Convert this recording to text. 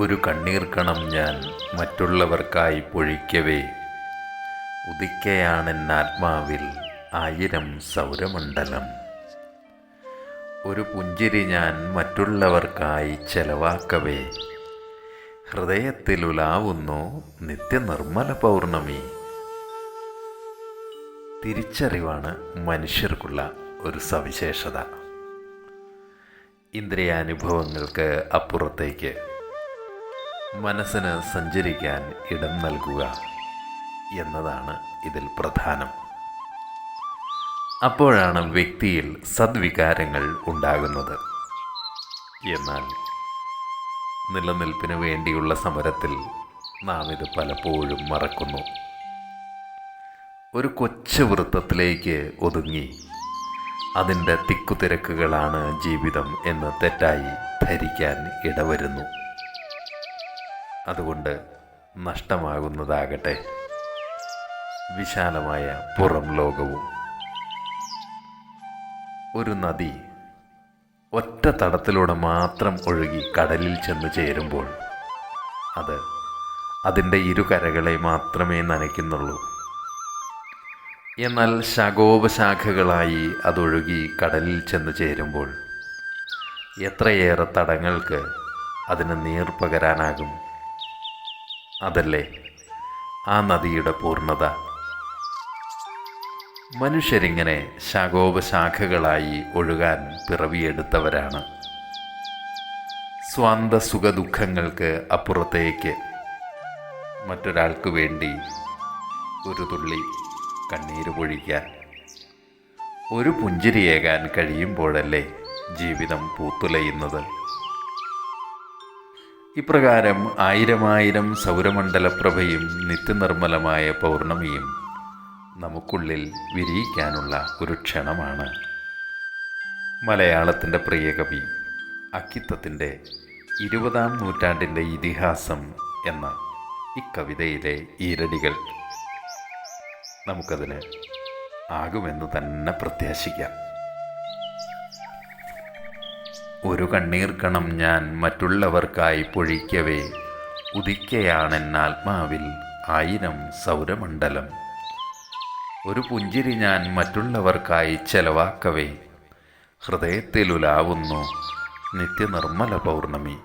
ഒരു കണ്ണീർക്കണം ഞാൻ മറ്റുള്ളവർക്കായി പൊഴിക്കവേ. ഉദിക്കയാണെന്നാത്മാവിൽ ആയിരം സൗരമണ്ഡലം. ഒരു പുഞ്ചിരി ഞാൻ മറ്റുള്ളവർക്കായി ചെലവാക്കവേ. ഹൃദയത്തിലുലാവുന്നു നിത്യനിർമ്മല പൗർണമി. തിരിച്ചറിവാണ് മനുഷ്യർക്കുള്ള ഒരു സവിശേഷത. ഇന്ദ്രിയാനുഭവങ്ങൾക്ക് അപ്പുറത്തേക്ക് മനസ്സിന് സഞ്ചരിക്കാൻ ഇടം നൽകുക എന്നതാണ് ഇതിൽ പ്രധാനം. അപ്പോഴാണ് വ്യക്തിയിൽ സദ്വികാരങ്ങൾ ഉണ്ടാകുന്നത്. എന്നാൽ നിലനിൽപ്പിന് വേണ്ടിയുള്ള സമരത്തിൽ നാം ഇത് പലപ്പോഴും മറക്കുന്നു. ഒരു കൊച്ചു വൃത്തത്തിലേക്ക് ഒതുങ്ങി. അതിന്റെ തിക്കുതിരക്കുകളാണ് ജീവിതം എന്ന് തെറ്റായി ധരിക്കാൻ ഇടവരുന്നു. അതുകൊണ്ട് നഷ്ടമാകുന്നതാകട്ടെ. വിശാലമായ പുറം ലോകവും. ഒരു നദി ഒറ്റ തടത്തിലൂടെ മാത്രം ഒഴുകി കടലിൽ ചെന്ന് ചേരുമ്പോൾ അത് അതിന്റെ ഇരുകരകളെ മാത്രമേ നനയ്ക്കുന്നുള്ളൂ. എന്നാൽ ശാഖോപശാഖകളായി അതൊഴുകി കടലിൽ ചെന്ന് ചേരുമ്പോൾ എത്രയേറെ തടങ്ങൾക്ക് അതിന് നീർ പകരാനാകും. അതല്ലേ? ആ നദിയുടെ പൂർണത. മനുഷ്യരിങ്ങനെ ശാഖോപശാഖകളായി ഒഴുകാൻ പിറവിയെടുത്തവരാണ്. സ്വാന്ത സുഖദുഃഖങ്ങൾക്ക് അപ്പുറത്തേക്ക് മറ്റൊരാൾക്ക് വേണ്ടി ഒരു തുള്ളി കണ്ണീര് പൊഴിക്കാൻ. ഒരു പുഞ്ചിരിയേകാൻ കഴിയുമ്പോഴല്ലേ ജീവിതം പൂത്തുലയുന്നത്? ഇപ്രകാരം ആയിരമായിരം സൗരമണ്ഡലപ്രഭയും നിത്യനിർമ്മലമായ പൗർണമിയും നമുക്കുള്ളിൽ വിരിയിക്കാനുള്ള ഒരു ക്ഷണമാണ്. മലയാളത്തിന്റെ പ്രിയകവി അക്കിത്തത്തിന്റെ ഇരുപതാം നൂറ്റാണ്ടിന്റെ ഇതിഹാസം എന്ന ഇക്കവിതയിലെ ഈരടികൾ. നമുക്കതിന് ആകുമെന്ന് തന്നെ പ്രത്യാശിക്കാം. ഒരു കണ്ണീർക്കണം ഞാൻ മറ്റുള്ളവർക്കായി പൊഴിക്കവേ. ഉദിക്കയാണെന്നാത്മാവിൽ ആയിരം സൗരമണ്ഡലം. ഒരു പുഞ്ചിരി ഞാൻ മറ്റുള്ളവർക്കായി ചെലവാക്കവേ. ഹൃദയത്തിലുലാവുന്നു നിത്യനിർമ്മല പൗർണമി.